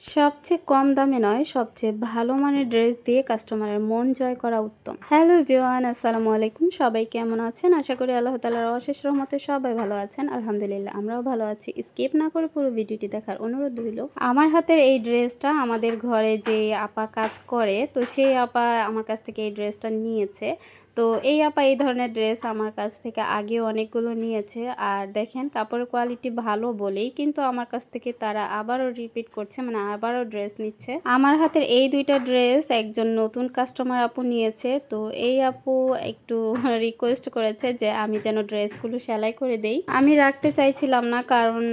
সবচেয়ে কম দামে নয়, সবচেয়ে ভালো মানের ড্রেস দিয়ে কাস্টমারের মন জয় করা উত্তম। হ্যালো এভরিওয়ান, আসসালামু আলাইকুম। সবাই কেমন আছেন? আশা করি আল্লাহ তালার অশেষ রহমতে সবাই ভালো আছেন। আলহামদুলিল্লাহ, আমরাও ভালো আছি। স্কিপ না করে পুরো ভিডিওটি দেখার অনুরোধ রইল। আমার হাতের এই ড্রেসটা আমাদের ঘরে যে আপা কাজ করে, তো সেই আপা আমার কাছ থেকে এই ড্রেসটা নিয়েছে। তো এই আপা এই ধরনের ড্রেস আমার কাছ থেকে আগেও অনেকগুলো নিয়েছে। আর দেখেন, কাপড়ের কোয়ালিটি ভালো বলেই কিন্তু আমার কাছ থেকে তারা আবারও রিপিট করছে মানে আবারও ড্রেস নিচ্ছে। আমার হাতের এই দুইটা ড্রেস একজন নতুন কাস্টমার আপু নিয়েছে। তো এই আপু একটু রিকোয়েস্ট করেছে যে আমি যেন ড্রেসগুলো সেলাই করে দেই। আমি রাখতে চাইছিলাম না, কারণ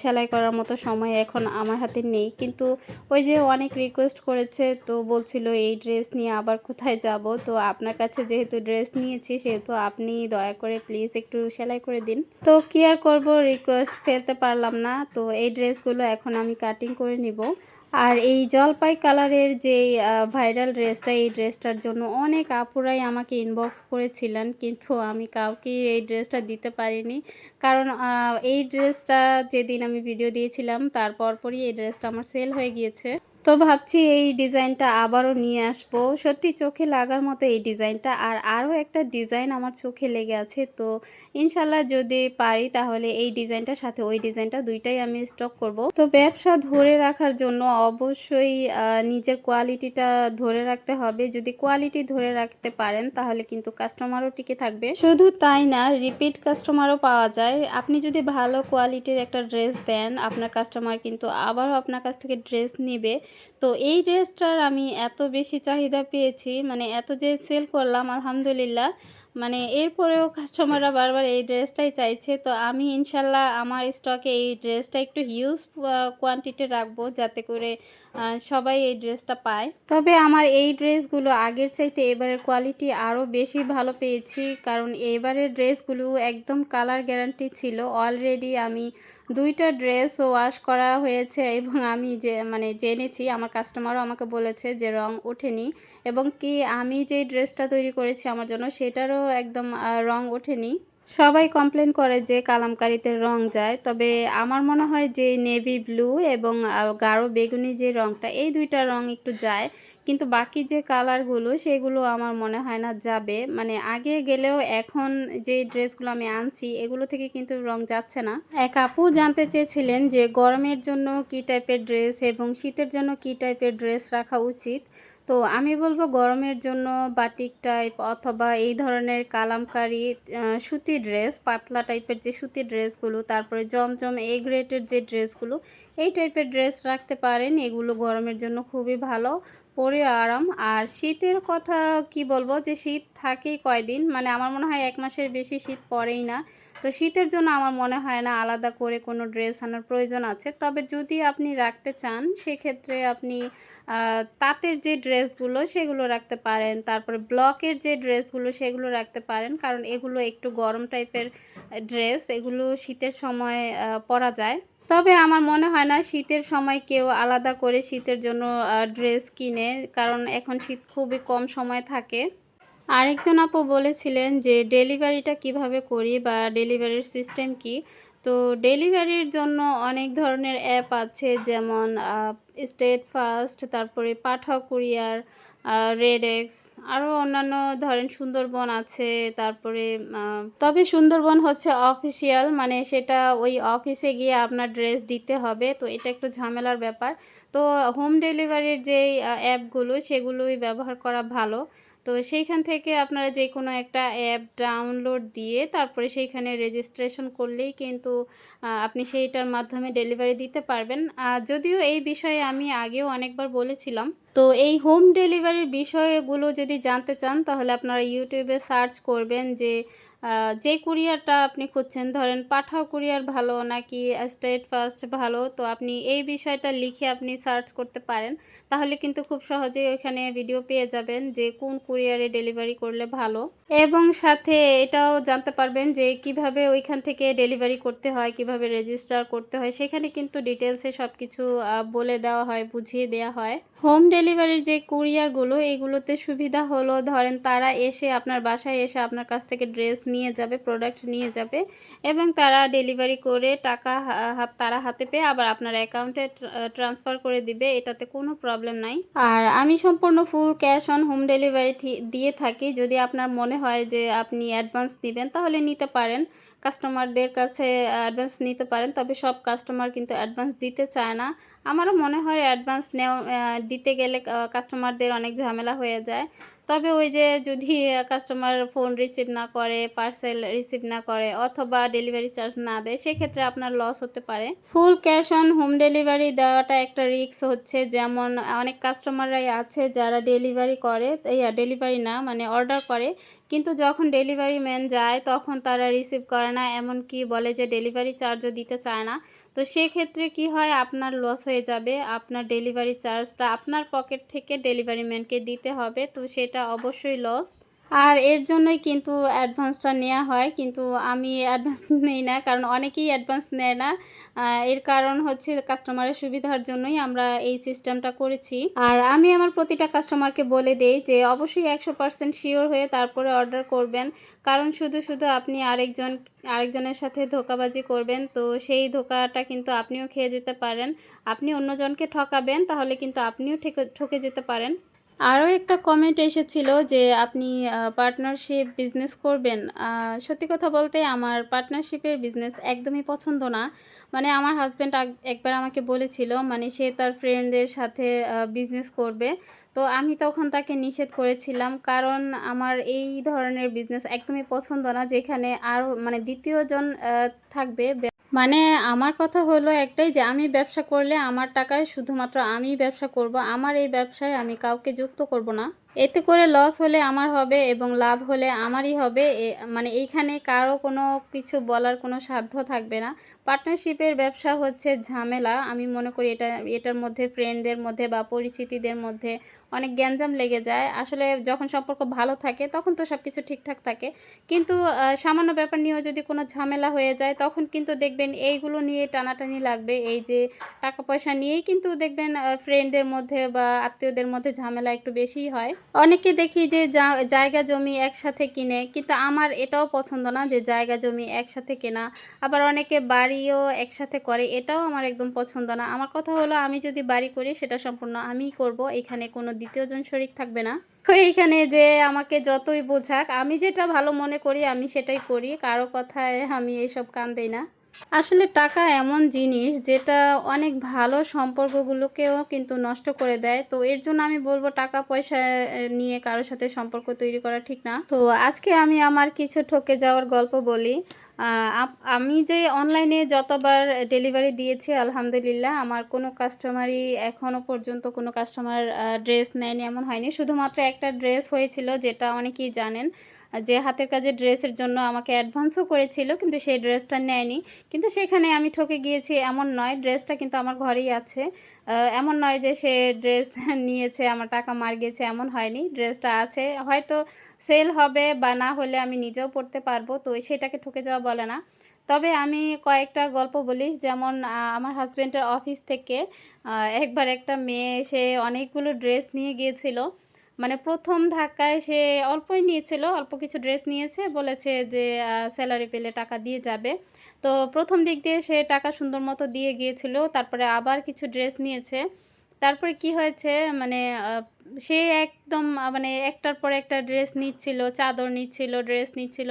সেলাই করার মতো সময় এখন আমার হাতে নেই। কিন্তু ওই যে অনেক রিকোয়েস্ট করেছে, তো বলছিল এই ড্রেস নিয়ে আবার কোথায় যাব? তো আপনার কাছে যেহেতু ড্রেস নিয়েছি সেহেতু আপনি দয়া করে প্লিজ একটু সেলাই করে দিন। তো কি আর করব? রিকোয়েস্ট ফেলতে পারলাম না। তো এই ড্রেসগুলো এখন আমি কাটিং করে নিব। আর এই জলপাই কালারের যে ভাইরাল ড্রেসটা, এই ড্রেসটার জন্য অনেক আপুরাই আমাকে ইনবক্স করেছিলেন। কিন্তু আমি কাউকে এই ড্রেসটা দিতে পারিনি। কারণ এই ড্রেসটা যেদিন আমি ভিডিও দিয়েছিলাম তারপর পরই এই ড্রেসটা আমার সেল হয়ে গিয়েছে। তো ভাবছি এই ডিজাইনটা আবারও নিয়ে আসব। সত্যি চোখে লাগার মতো এই ডিজাইনটা। আর আরও একটা ডিজাইন আমার চোখে লেগে আছে। তো ইনশাল্লাহ যদি পারি তাহলে এই ডিজাইনটার সাথে ওই ডিজাইনটা দুইটাই আমি স্টক করব। তো ব্যবসা ধরে রাখার জন্য অবশ্যই নিজের কোয়ালিটিটা ধরে রাখতে হবে। যদি কোয়ালিটি ধরে রাখতে পারেন তাহলে কিন্তু কাস্টমারও টিকে থাকবে। শুধু তাই না রিপিট কাস্টমারও পাওয়া যায়। আপনি যদি ভালো কোয়ালিটির একটা ড্রেস দেন, আপনার কাস্টমার কিন্তু আবারও আপনার কাছ থেকে ড্রেস নেবে। তো এই ড্রেসটার আমি এত বেশি চাহিদা পেয়েছি মানে এত যে সেল করলাম, আলহামদুলিল্লাহ। মানে এরপরেও কাস্টমাররা বারবার এই ড্রেসটাই চাইছে। তো আমি ইনশাল্লাহ আমার স্টকে এই ড্রেসটা একটু হিউজ কোয়ান্টিটি রাখব যাতে করে সবাই এই ড্রেসটা পায়। তবে আমার এই ড্রেসগুলো আগের চাইতে এবারের কোয়ালিটি আরও বেশি ভালো পেয়েছি, কারণ এবারের ড্রেসগুলো একদম কালার গ্যারান্টি ছিল। অলরেডি আমি দুইটা ড্রেস ওয়াশ করা হয়েছে এবং আমি যে মানে জেনেছি, আমার কাস্টমারও আমাকে বলেছে যে রং ওঠেনি এবং কি আমি যেই ড্রেসটা তৈরি করেছি আমার জন্য সেটারও একদম রং ওঠেনি। সবাই কমপ্লেন করে যে কালামকারিতে রং যায়, তবে আমার মনে হয় যে নেভি ব্লু এবং গাঢ় বেগুনি যে রংটা, এই দুইটা রং একটু যায়। কিন্তু বাকি যে কালারগুলো, সেগুলো আমার মনে হয় না যাবে। মানে আগে গেলেও এখন যে ড্রেসগুলো আমি আনছি, এগুলো থেকে কিন্তু রং যাচ্ছে না। এক আপু জানতে চেয়েছিলেন যে গরমের জন্য কি টাইপের ড্রেস এবং শীতের জন্য কি টাইপের ড্রেস রাখা উচিত। তো আমি বলব গরমের জন্য বাটিক টাইপ অথবা এই ধরনের কালামকারি সুতি ড্রেস পাতলা টাইপের যে সুতি ড্রেসগুলো তারপরে জমজম এই গ্রেটের যে ড্রেসগুলো এই টাইপের ড্রেস রাখতে পারেন। এগুলো গরমের জন্য খুবই ভালো পরে আরাম। আর শীতের কথা কি বলব যে শীত থাকেই কয়দিন মানে আমার মনে হয় এক মাসের বেশি শীত পড়েই না। তো শীতের জন্য আমার মনে হয় না আলাদা করে কোনো ড্রেস আনার প্রয়োজন আছে। তবে যদি আপনি রাখতে চান, সেক্ষেত্রে আপনি তাঁতের যে ড্রেসগুলো সেগুলো রাখতে পারেন, তারপরে ব্লকের যে ড্রেসগুলো সেগুলো রাখতে পারেন, কারণ এগুলো একটু গরম টাইপের ড্রেস, এগুলো শীতের সময় পরা যায়। তবে আমার মনে হয় না শীতের সময় কেউ আলাদা করে শীতের জন্য ড্রেস কিনে, কারণ এখন শীত খুবই কম সময় থাকে। আরেকজন আপু বলেছিলেন যে ডেলিভারিটা কীভাবে করি বা ডেলিভারির সিস্টেম কি? তো ডেলিভারির জন্য অনেক ধরনের অ্যাপ আছে, যেমন স্টেট ফাস্ট তারপরে পাঠাও কুরিয়ার রেডেক্স আরও অন্যান্য ধরেন সুন্দরবন আছে, তারপরে তবে সুন্দরবন হচ্ছে অফিসিয়াল মানে সেটা ওই অফিসে গিয়ে আপনার ড্রেস দিতে হবে, তো এটা একটু ঝামেলার ব্যাপার। তো হোম ডেলিভারির যেই অ্যাপগুলো, সেগুলোই ব্যবহার করা ভালো। তো সেইখান থেকে আপনারা যে কোনো একটা অ্যাপ ডাউনলোড দিয়ে তারপরে সেইখানে রেজিস্ট্রেশন করলেই কিন্তু আপনি সেইটার মাধ্যমে ডেলিভারি দিতে পারবেন। যদিও এই বিষয়ে আমি আগেও অনেকবার বলেছিলাম, তো এই হোম ডেলিভারির বিষয়গুলো যদি জানতে চান তাহলে আপনারা ইউটিউবে সার্চ করবেন যে যে কুরিয়ারটা আপনি খুঁজছেন, ধরেন পাঠাও কুরিয়ার ভালো নাকি স্টেট ফার্স্ট ভালো, তো আপনি এই বিষয়টা লিখে আপনি সার্চ করতে পারেন। তাহলে কিন্তু খুব সহজেই ওইখানে ভিডিও পেয়ে যাবেন যে কোন কুরিয়ারে ডেলিভারি করলে ভালো। এবং সাথে এটাও জানতে পারবেন যে কীভাবে ওইখান থেকে ডেলিভারি করতে হয়, কীভাবে রেজিস্টার করতে হয়, সেখানে কিন্তু ডিটেলসে সব কিছু বলে দেওয়া হয়, বুঝিয়ে দেওয়া হয়। হোম ডেলিভারির যে কুরিয়ারগুলো, এগুলোতে সুবিধা হলো, ধরেন তারা এসে আপনার বাসায় এসে আপনার কাছ থেকে ড্রেস নিয়ে যাবে প্রোডাক্ট নিয়ে যাবে এবং তারা ডেলিভারি করে টাকা তারা হাতে পেয়ে আবার আপনার অ্যাকাউন্টে ট্রান্সফার করে দিবে, এটাতে কোনো প্রবলেম নাই। আর আমি সম্পূর্ণ full cash on home delivery দিয়ে থাকি। যদি আপনার মনে হয় যে আপনি অ্যাডভান্স নেবেন, তাহলে নিতে পারেন। কাস্টমারদের কাছে অ্যাডভান্স নিতে পারেন, তবে সব কাস্টমার কিন্তু অ্যাডভান্স দিতে চায় না। আমারও মনে হয় অ্যাডভান্স নেওয়া দিতে গেলে কাস্টমারদের অনেক ঝামেলা হয়ে যায়। তবে ওই যে যদি কাস্টমার ফোন রিসিভ না করে পার্সেল রিসিভ না করে অথবা ডেলিভারি চার্জ না দেয়, সেক্ষেত্রে আপনার লস হতে পারে। Full cash on home delivery দেওয়াটা একটা রিস্ক হচ্ছে। যেমন, অনেক কাস্টমাররাই আছে যারা ডেলিভারি করে ডেলিভারি না মানে অর্ডার করে। কিন্তু যখন ডেলিভারি ম্যান যায়, তখন তারা রিসিভ করে না। এমনকি বলে যে ডেলিভারি চার্জও দিতে চায় না। তো সেক্ষেত্রে কি হয়? আপনার লস হয়ে যাবে। আপনার ডেলিভারি চার্জটা আপনার পকেট থেকে ডেলিভারি ম্যানকে দিতে হবে। তো সেটা অবশ্যই লস আর এর জন্যই কিন্তু অ্যাডভান্সটা নেওয়া হয়, কিন্তু আমি অ্যাডভান্স নেই না, কারণ অনেকেই অ্যাডভান্স নেয় না। এর কারণ হচ্ছে কাস্টমারের সুবিধার জন্যই আমরা এই সিস্টেমটা করেছি। আর আমি আমার প্রতিটা কাস্টমারকে বলে দেই যে, অবশ্যই একশো পার্সেন্ট শিওর হয়ে তারপরে অর্ডার করবেন। কারণ শুধু শুধু আপনি আরেকজন, আরেকজনের সাথে ধোকাবাজি করবেন, তো সেই ধোকাটা কিন্তু আপনিও খেয়ে যেতে পারেন। আপনি অন্যজনকে ঠকাবেন, তাহলে কিন্তু আপনিও ঠকে ঠকে যেতে পারেন। আরও একটা কমেন্ট এসেছিল যে, আপনি পার্টনারশিপ বিজনেস করবেন। সত্যি কথা বলতে আমার পার্টনারশিপের বিজনেস একদমই পছন্দ না। মানে আমার হাজব্যান্ড একবার আমাকে বলেছিল মানে সে তার ফ্রেন্ডদের সাথে বিজনেস করবে। তো আমি তখন তাকে নিষেধ করেছিলাম, কারণ আমার এই ধরনের বিজনেস একদমই পছন্দ না, যেখানে আরও মানে দ্বিতীয়জন থাকবে। মানে আমার কথা হলো একটাই যে, আমি ব্যবসা করলে আমার টাকায় শুধুমাত্র আমি ব্যবসা করব, আমার এই ব্যবসায় আমি কাউকে যুক্ত করব না। এতে করে লস হলে আমার হবে এবং লাভ হলে আমারই হবে। মানে এইখানে কারও কোনো কিছু বলার কোনো সাধ্য থাকবে না। পার্টনারশিপের ব্যবসা হচ্ছে ঝামেলা। আমি মনে করি এটা, এটার মধ্যে ফ্রেন্ডদের মধ্যে বা পরিচিতিদের মধ্যে অনেক গ্যাঞ্জাম লেগে যায়। আসলে যখন সম্পর্ক ভালো থাকে তখন তো সব কিছু ঠিকঠাক থাকে। কিন্তু সামান্য ব্যাপার নিয়েও যদি কোনো ঝামেলা হয়ে যায় তখন কিন্তু দেখবেন এইগুলো নিয়ে টানাটানি লাগবে। এই যে টাকা পয়সা নিয়েই কিন্তু দেখবেন ফ্রেন্ডদের মধ্যে বা আত্মীয়দের মধ্যে ঝামেলা একটু বেশিই হয়। অনেকে দেখি যে জায়গা জমি একসাথে কিনে, কিন্তু আমার এটাও পছন্দ না যে জায়গা জমি একসাথে কেনা। আবার অনেকে বাড়িও একসাথে করে, এটাও আমার একদম পছন্দ না। আমার কথা হলো, আমি যদি বাড়ি করি, সেটা সম্পূর্ণ আমিই করব, এখানে কোনো দ্বিতীয়জন শরিক থাকবে না। এইখানে যে আমাকে যতই বোঝাক, আমি যেটা ভালো মনে করি, আমি সেটাই করি, কারও কথায় আমি এইসব কান দেই না। আসলে টাকা এমন জিনিস যেটা অনেক ভালো সম্পর্কগুলোকেও কিন্তু নষ্ট করে দেয়। তো এর জন্য আমি বলব টাকা পয়সা নিয়ে কারোর সাথে সম্পর্ক তৈরি করা ঠিক না। তো আজকে আমি আমার কিছু ঠকে যাওয়ার গল্প বলি। আমি যে অনলাইনে যতবার ডেলিভারি দিয়েছি, আলহামদুলিল্লাহ, আমার কোনো কাস্টমারই এখনও পর্যন্ত কোনো কাস্টমার ড্রেস নেয়নি, এমন হয়নি। শুধুমাত্র একটা ড্রেস হয়েছিল, যেটা অনেকেই জানেন। যে হাতের কাজের ড্রেসের জন্য আমাকে অ্যাডভান্সও করেছিল, কিন্তু সেই ড্রেসটা নেয়নি। কিন্তু সেখানে আমি ঠকে গিয়েছি, এমন নয়, ড্রেসটা কিন্তু আমার ঘরেই আছে। এমন নয় যে সে ড্রেস নিয়েছে, আমার টাকা মার গেছে এমন হয়নি। ড্রেসটা আছে, হয়তো সেল হবে বা না হলে আমি নিজেও পড়তে পারব, তো সেটাকে ঠকে যাওয়া বলে না। তবে আমি কয়েকটা গল্প বলি, যেমন আমার হাজব্যান্ডের অফিস থেকে একবার একটা মেয়ে সে অনেকগুলো ড্রেস নিয়ে গিয়েছিল। মানে প্রথম ধাক্কায় সে অল্পই নিয়েছিল, অল্প কিছু ড্রেস নিয়েছে, বলেছে যে স্যালারি পেলে টাকা দিয়ে যাবে। তো প্রথম দিক দিয়ে সে টাকা সুন্দর মতো দিয়ে গিয়েছিল, তারপরে আবার কিছু ড্রেস নিয়েছে। তারপরে কি হয়েছে মানে সে একদম মানে একটার পর একটা ড্রেস নিচ্ছিল, চাদর নিচ্ছিল, ড্রেস নিচ্ছিল।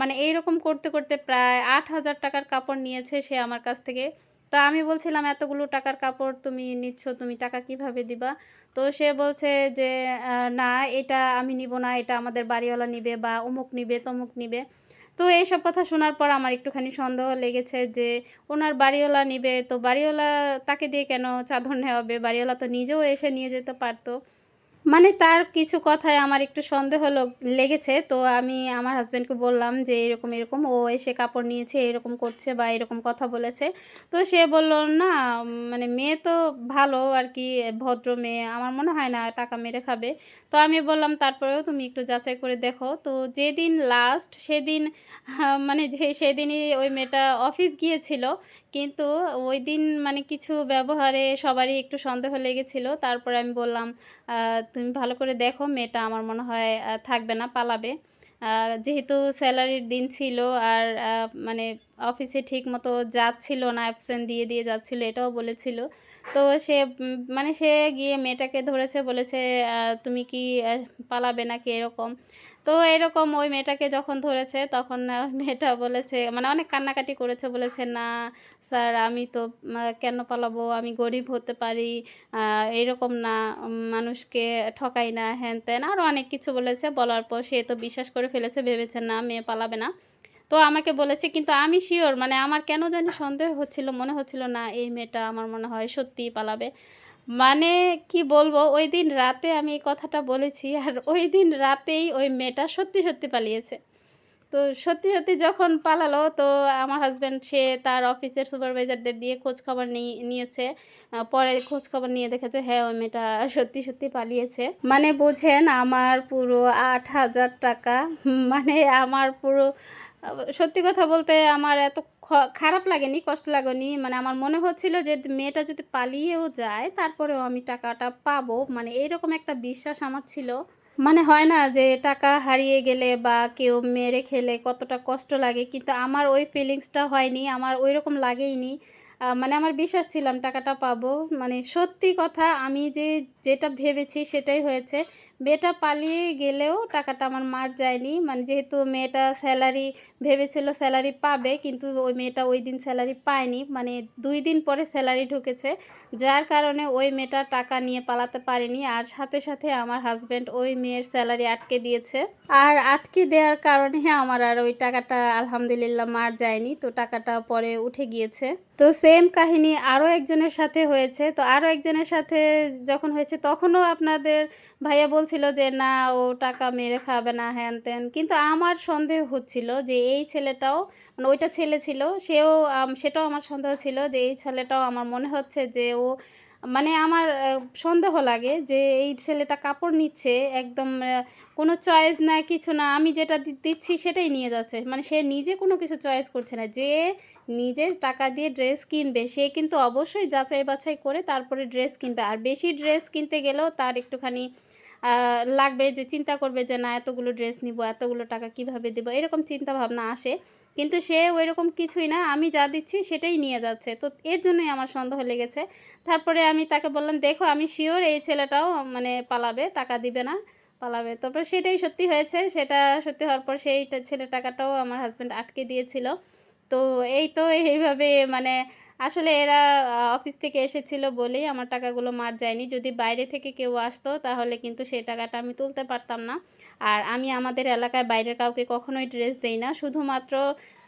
মানে এইরকম করতে করতে প্রায় আট হাজার টাকার কাপড় নিয়েছে সে আমার কাছ থেকে। তো আমি বলছিলাম, এতগুলো টাকার কাপড় তুমি নিচ্ছ, তুমি টাকা কীভাবে দিবা? তো সে বলছে যে না, এটা আমি নিব না, এটা আমাদের বাড়িওয়ালা নিবে বা অমুক নিবে, তমুক নিবে। তো এইসব কথা শোনার পর আমার একটুখানি সন্দেহ লেগেছে যে, ওনার বাড়িওয়ালা নিবে, তো বাড়িওয়ালা তাকে দিয়ে কেন চাদর নেওয়াবে? বাড়িওয়ালা তো নিজেও এসে নিয়ে যেতে পারতো। মানে তার কিছু কথায় আমার একটু সন্দেহ লেগেছে। তো আমি আমার হাজব্যান্ডকে বললাম যে, এরকম এরকম, ও এসে কাপড় নিয়েছে, এরকম করছে বা এরকম কথা বলেছে। তো সে বলল, না মানে মেয়ে তো ভালো আর কি, ভদ্র মেয়ে, আমার মনে হয় না টাকা মেরে খাবে। তো আমি বললাম, তারপরেও তুমি একটু যাচাই করে দেখো। তো যেদিন লাস্ট সেদিন মানে যে, সেদিনই ওই মেয়েটা অফিস গিয়েছিল কিন্তু ওই দিন মানে কিছু ব্যবহারে সবারই একটু সন্দেহ লেগেছিল। তারপরে আমি বললাম তুমি ভালো করে দেখো, মেয়েটা আমার মনে হয় থাকবে না, পালাবে। যেহেতু স্যালারির দিন ছিল আর মানে অফিসে ঠিক মতো যাচ্ছিল না, অ্যাবসেন্ট দিয়ে দিয়ে যাচ্ছিল, এটাও বলেছিল। তো সে মানে সে গিয়ে মেয়েটাকে ধরেছে, বলেছে তুমি কি পালাবে নাকি? এরকম। তো এরকম ওই মেয়েটাকে যখন ধরেছে, তখন মেয়েটা বলেছে মানে অনেক কান্নাকাটি করেছে, বলেছে, না, স্যার, আমি তো কেন পালাবো? আমি গরিব হতে পারি এরকম না মানুষকে ঠকাই না হ্যান ত্যান আরও অনেক কিছু বলেছে। বলার পর সে তো বিশ্বাস করে ফেলেছে, ভেবেছে, না, মেয়ে পালাবে না। তো আমাকে বলেছে, কিন্তু আমি শিওর মানে আমার কেন জানি সন্দেহ হচ্ছিল, মনে হচ্ছিল না এই মেয়েটা আমার মনে হয় সত্যিই পালাবে। মানে কি বলব, ওই দিন রাতে আমি এই কথাটা বলেছি, আর ওই দিন রাতেই ওই মেয়েটা সত্যি সত্যি পালিয়েছে। তো সত্যি সত্যি যখন পালালো, তো আমার হাজব্যান্ড সে তার অফিসের সুপারভাইজারদের দিয়ে খোঁজ খবর নিয়ে নিয়েছে পরে খোঁজ খবর নিয়ে দেখেছে হ্যাঁ ওই মেয়েটা সত্যি সত্যি পালিয়েছে। মানে বোঝেন, আমার পুরো আট হাজার টাকা মানে আমার পুরো সত্যি কথা বলতে আমার এত খারাপ লাগেনি, কষ্ট লাগেনি। মানে আমার মনে হচ্ছিল যে মেয়েটা যদি পালিয়েও যায়, তারপরেও আমি টাকাটা পাবো। মানে এরকম একটা বিশ্বাস আমার ছিল। মানে হয় না যে টাকা হারিয়ে গেলে বা কেউ মেরে খেলে কতটা কষ্ট লাগে, কিন্তু আমার ওই ফিলিংসটা হয়নি, আমার ওই রকম লাগেইনি। মানে আমার বিশ্বাস ছিলাম টাকাটা পাবো। মানে সত্যি কথা আমি যে, যেটা ভেবেছি সেটাই হয়েছে। মেয়েটা পালিয়ে গেলেও টাকাটা আমার মার যায়নি। মানে যেহেতু মেয়েটা স্যালারি ভেবেছিল স্যালারি পাবে, কিন্তু ওই মেয়েটা ওই দিন স্যালারি পায়নি। মানে দুই দিন পরে স্যালারি ঢুকেছে। যার কারণে ওই মেয়েটা টাকা নিয়ে পালাতে পারেনি। আর সাথে সাথে আমার হাজব্যান্ড ওই মেয়ের স্যালারি আটকে দিয়েছে। আর আটকে দেওয়ার কারণে আমার আর ওই টাকাটা আলহামদুলিল্লাহ মার যায়নি। তো টাকাটা পরে উঠে গিয়েছে। তো সেম কাহিনী আরও একজনের সাথে হয়েছে। তো আরও একজনের সাথে যখন হয়েছে, তখনও আপনাদের ভাইয়া বলছিল যে, না, ও টাকা মেরে খাবে না, হ্যান ত্যান। কিন্তু আমার সন্দেহ হচ্ছিল যে, এই ছেলেটাও মানে ওইটা ছেলে ছিল, সেও সেটাও আমার সন্দেহ ছিল যে, এই ছেলেটাও, আমার মনে হচ্ছে যে, ও মানে আমার সন্দেহ লাগে যে এই ছেলেটা কাপড় নিচ্ছে, একদম কোনো চয়েস না, কিছু না, আমি যেটা দিচ্ছি সেটাই নিয়ে যাচ্ছে। মানে সে নিজে কোনো কিছু চয়েস করছে না। যে নিজের টাকা দিয়ে ড্রেস কিনবে, সে কিন্তু অবশ্যই যাচাই বাছাই করে তারপরে ড্রেস কিনবে। আর বেশি ড্রেস কিনতে গেলেও তার একটুখানি লাগবে যে চিন্তা করবে যে না, এতগুলো ড্রেস নিব, এতগুলো টাকা কীভাবে দেবো, এরকম চিন্তা ভাবনা আসে। কিন্তু সে ওই রকম কিছুই না, আমি যা দিচ্ছি সেটাই নিয়ে যাচ্ছে। তো এর জন্যই আমার সন্দেহ লেগেছে। তারপরে আমি তাকে বললাম, দেখো, আমি শিওর এই ছেলেটাও মানে পালাবে, টাকা দিবে না, পালাবে। তারপর সেটাই সত্যি হয়েছে, সেটা সত্যি হওয়ার পর সেই ছেলে টাকাটাও আমার হাজব্যান্ড আটকে দিয়েছিল। তো এই তো এইভাবে মানে আসলে এরা অফিস থেকে এসেছিল বলেই আমার টাকাগুলো মার যায়নি। যদি বাইরে থেকে কেউ আসতো তাহলে কিন্তু সেই টাকাটা আমি তুলতে পারতাম না। আর আমি আমাদের এলাকায় বাইরের কাউকে কখনোই ড্রেস দেই না। শুধুমাত্র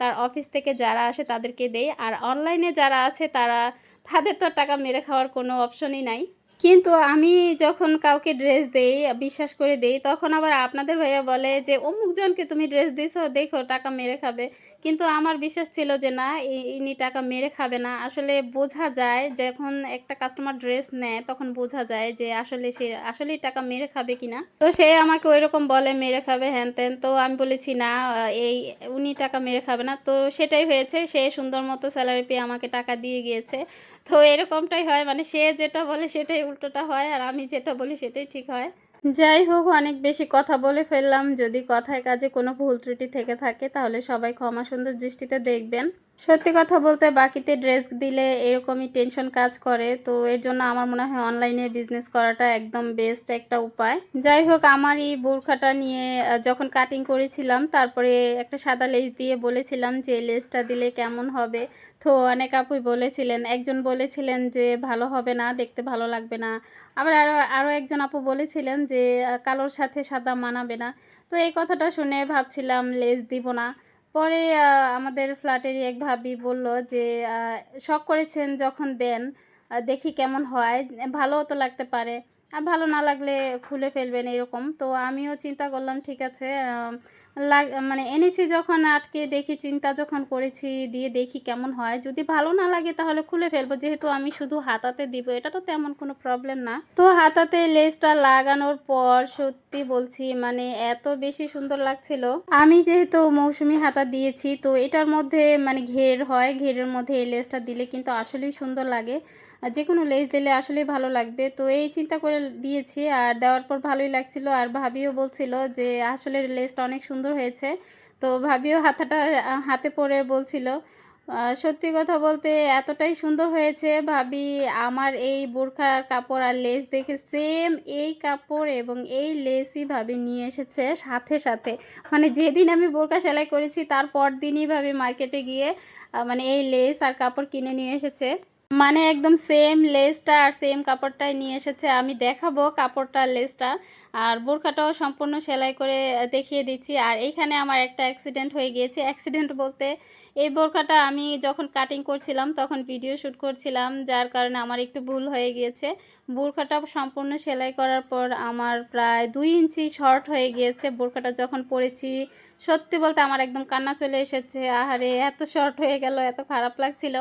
তার অফিস থেকে যারা আসে তাদেরকে দেই। আর অনলাইনে যারা আছে তারা, তাদের তো টাকা মেরে খাওয়ার কোনো অপশনই নাই। কিন্তু আমি যখন কাউকে ড্রেস দেই, বিশ্বাস করে দেই, তখন আবার আপনাদের ভাইয়া বলে যে অমুকজনকে তুমি ড্রেস দিছো দেখো টাকা মেরে খাবে। কিন্তু আমার বিশ্বাস ছিল যে, না ইনি টাকা মেরে খাবে না। আসলে বোঝা যায়, যখন একটা কাস্টমার ড্রেস নেয়, তখন বোঝা যায় যে, আসলে সে, আসলেই টাকা মেরে খাবে কি না তো সে আমাকে ওই রকম বলে, মেরে খাবে, হ্যান ত্যান। তো আমি বলেছি, না, এই, উনি টাকা মেরে খাবে না। তো সেটাই হয়েছে, সে সুন্দর মতো স্যালারি পেয়ে আমাকে টাকা দিয়ে গিয়েছে। তো এরকমটাই হয় মানে সে যেটা বলে সেটাই উল্টোটা হয় আর আমি যেটা বলি সেটাই ঠিক হয়। যাই হোক, অনেক বেশি কথা বলে ফেললাম। যদি কথায় কাজে কোনো ভুল ত্রুটি থেকে থাকে, তাহলে সবাই ক্ষমা সুন্দর দৃষ্টিতে দেখবেন। সত্যি কথা বলতে বাকিতে ড্রেস দিলে এরকমই টেনশন কাজ করে। তো এর জন্য আমার মনে হয় অনলাইনে বিজনেস করাটা একদম বেস্ট একটা উপায়। যাই হোক, আমার এই বোরখাটা নিয়ে যখন কাটিং করেছিলাম, তারপরে একটা সাদা লেস দিয়ে বলেছিলাম যে লেসটা দিলে কেমন হবে? তো অনেক আপুই বলেছিলেন, একজন বলেছিলেন যে, ভালো হবে না, দেখতে ভালো লাগবে না। আবার আরও আরও একজন আপু বলেছিলেন যে, কালোর সাথে সাদা মানাবে না। তো এই কথাটা শুনে ভাবছিলাম লেস দিব না। পরে আমাদের ফ্ল্যাটেরই এক ভাবি বলল যে শখ করেছেন যখন দেন দেখি কেমন হয়, ভালোও তো লাগতে পারে। আর ভালো না লাগলে খুলে ফেলবেন এরকম। তো আমিও চিন্তা করলাম, ঠিক আছে মানে এনেছি যখন, আটকে দেখি, চিন্তা যখন করেছি, দিয়ে দেখি কেমন হয়। যদি ভালো না লাগে তাহলে খুলে ফেলব, যেহেতু আমি শুধু হাতাতে দিব, এটা তো তেমন কোনো প্রবলেম না। তো হাতাতে লেসটা লাগানোর পর সত্যি বলছি মানে এত বেশি সুন্দর লাগছিল। আমি যেহেতু মৌসুমি হাতা দিয়েছি, তো এটার মধ্যে মানে ঘের হয়, ঘেরের মধ্যে এই লেসটা দিলে কিন্তু আসলেই সুন্দর লাগে। যে কোনো লেস দিলে আসলেই ভালো লাগবে। তো এই চিন্তা করে দিয়েছি আর দেওয়ার পর ভালোই লাগছিল। আর ভাবিও বলছিল যে আসলে লেসটা অনেক সুন্দর হয়েছে। তো ভাবিও হাতাটা, হাতে পরে বলছিল সত্যি কথা বলতে এতটাই সুন্দর হয়েছে ভাবি। আমার এই বোরখার কাপড় আর লেস দেখে সেম এই কাপড় এবং এই লেসই ভাবি নিয়ে এসেছে সাথে সাথে। মানে যেদিন আমি বোরখা সেলাই করেছি তারপর দিনই ভাবি মার্কেটে গিয়ে মানে এই লেস আর কাপড় কিনে নিয়ে এসেছে। মানে একদম সেম লেসটা আর সেম কাপড়টাই নিয়ে এসেছে। আমি দেখাবো কাপড়টা আর লেসটা আর বোরখাটাও সম্পূর্ণ সেলাই করে দেখিয়ে দিচ্ছি। আর এইখানে আমার একটা অ্যাক্সিডেন্ট হয়ে গিয়েছে। অ্যাক্সিডেন্ট বলতে এই বোরখাটা আমি যখন কাটিং করছিলাম, তখন ভিডিও শ্যুট করছিলাম, যার কারণে আমার একটু ভুল হয়ে গিয়েছে। বোরখাটা সম্পূর্ণ সেলাই করার পর আমার প্রায় দুই ইঞ্চি শর্ট হয়ে গিয়েছে। বোরখাটা যখন পরেছি, সত্যি বলতে আমার একদম কান্না চলে এসেছে। আহারে, এত শর্ট হয়ে গেল, এত খারাপ লাগছিল।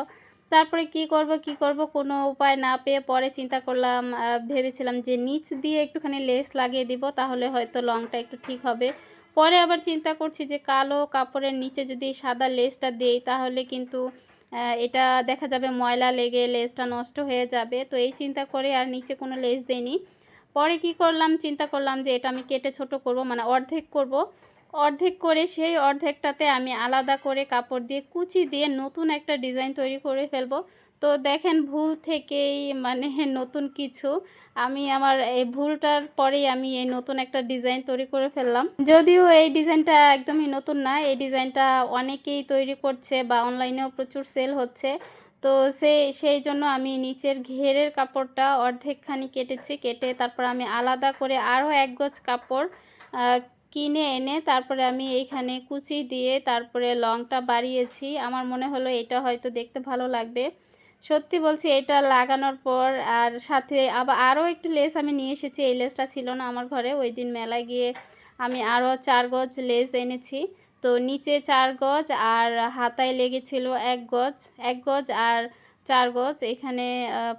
তারপরে কি করব কি করব, কোনো উপায় না পেয়ে পরে চিন্তা করলাম ভেবেছিলাম যে নিচ দিয়ে একটুখানি লেস লাগিয়ে দিব, তাহলে হয়তো লংটা একটু ঠিক হবে। পরে আবার চিন্তা করছি যে কালো কাপড়ের নিচে যদি সাদা লেসটা দেই, তাহলে কিন্তু এটা দেখা যাবে ময়লা লেগে লেসটা নষ্ট হয়ে যাবে। তো এই চিন্তা করে আর নিচে কোনো লেস দেইনি। পরে কি করলাম, চিন্তা করলাম যে এটা আমি কেটে ছোট করব মানে অর্ধেক করব। অর্ধেক করে সেই অর্ধেকটাতে আমি আলাদা করে কাপড় দিয়ে কুচি দিয়ে নতুন একটা ডিজাইন তৈরি করে ফেলব। তো দেখেন ভুল থেকেই মানে নতুন কিছু। আমি আমার এই ভুলটার পরেই আমি এই নতুন একটা ডিজাইন তৈরি করে ফেললাম। যদিও এই ডিজাইনটা একদমই নতুন না, এই ডিজাইনটা অনেকেই তৈরি করছে বা অনলাইনেও প্রচুর সেল হচ্ছে। তো সেই সেই জন্য আমি নিচের ঘেরের কাপড়টা অর্ধেকখানি কেটেছি, কেটে তারপর আমি আলাদা করে আরও এক গজ কাপড় কিনে এনে তারপরে আমি এইখানে কুচি দিয়ে তারপরে লংটা বাড়িয়েছি। আমার মনে হলো এটা হয়তো দেখতে ভালো লাগবে। সত্যি বলছি, এটা লাগানোর পর আর সাথে আবার আরও একটু লেস আমি নিয়ে এসেছি। এই লেসটা ছিল না আমার ঘরে। ওই দিন মেলায় গিয়ে আমি আরও চার গজ লেস এনেছি। তো নিচে চার গজ আর হাতায় লেগেছিল এক গজ এক গজ আর চার গজ। এখানে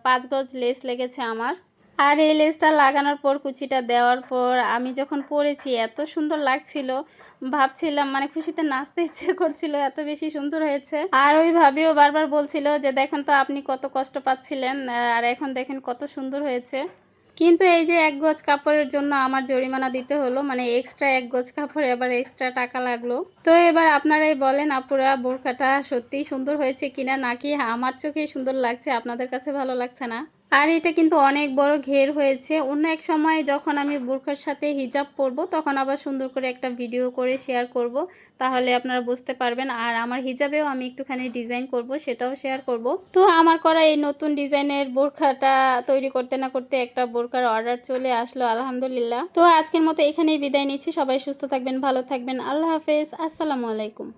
পাঁচ গজ লেস লেগেছে আমার। আর এই লেসটা লাগানোর পর, কুচিটা দেওয়ার পর আমি যখন পরেছি, এত সুন্দর লাগছিল। ভাবছিলাম মানে খুশিতে নাচতে ইচ্ছে করছিল, এত বেশি সুন্দর হয়েছে। আর ওই ভাবিও বারবার বলছিল যে, দেখেন তো, আপনি কত কষ্ট পাচ্ছিলেন আর এখন দেখেন কত সুন্দর হয়েছে। কিন্তু এই যে এক গজ কাপড়ের জন্য আমার জরিমানা দিতে হলো মানে এক্সট্রা এক গজ কাপড় এবার এক্সট্রা টাকা লাগল। তো এবার আপনারাই বলেন, আপুরা, বোরখাটা সত্যিই সুন্দর হয়েছে কিনা? নাকি আমার চোখেই সুন্দর লাগছে? আপনাদের কাছে ভালো লাগছে না? আর এটা কিন্তু অনেক বড় ঘের হয়েছে। অন্য এক সময় যখন আমি বোরখার সাথে হিজাব পরব, তখন আবার সুন্দর করে একটা ভিডিও করে শেয়ার করব। তাহলে আপনারা বুঝতে পারবেন। আর আমার হিজাবেও আমি একটুখানি ডিজাইন করব, সেটাও শেয়ার করব। তো আমার করা এই নতুন ডিজাইনের বোরখাটা তৈরি করতে না করতে একটা বোরখার অর্ডার চলে আসলো, আলহামদুলিল্লাহ। তো আজকের মতো এখানেই বিদায় নিচ্ছি। সবাই সুস্থ থাকবেন, ভালো থাকবেন। আল্লাহ হাফেজ। আসসালামু আলাইকুম।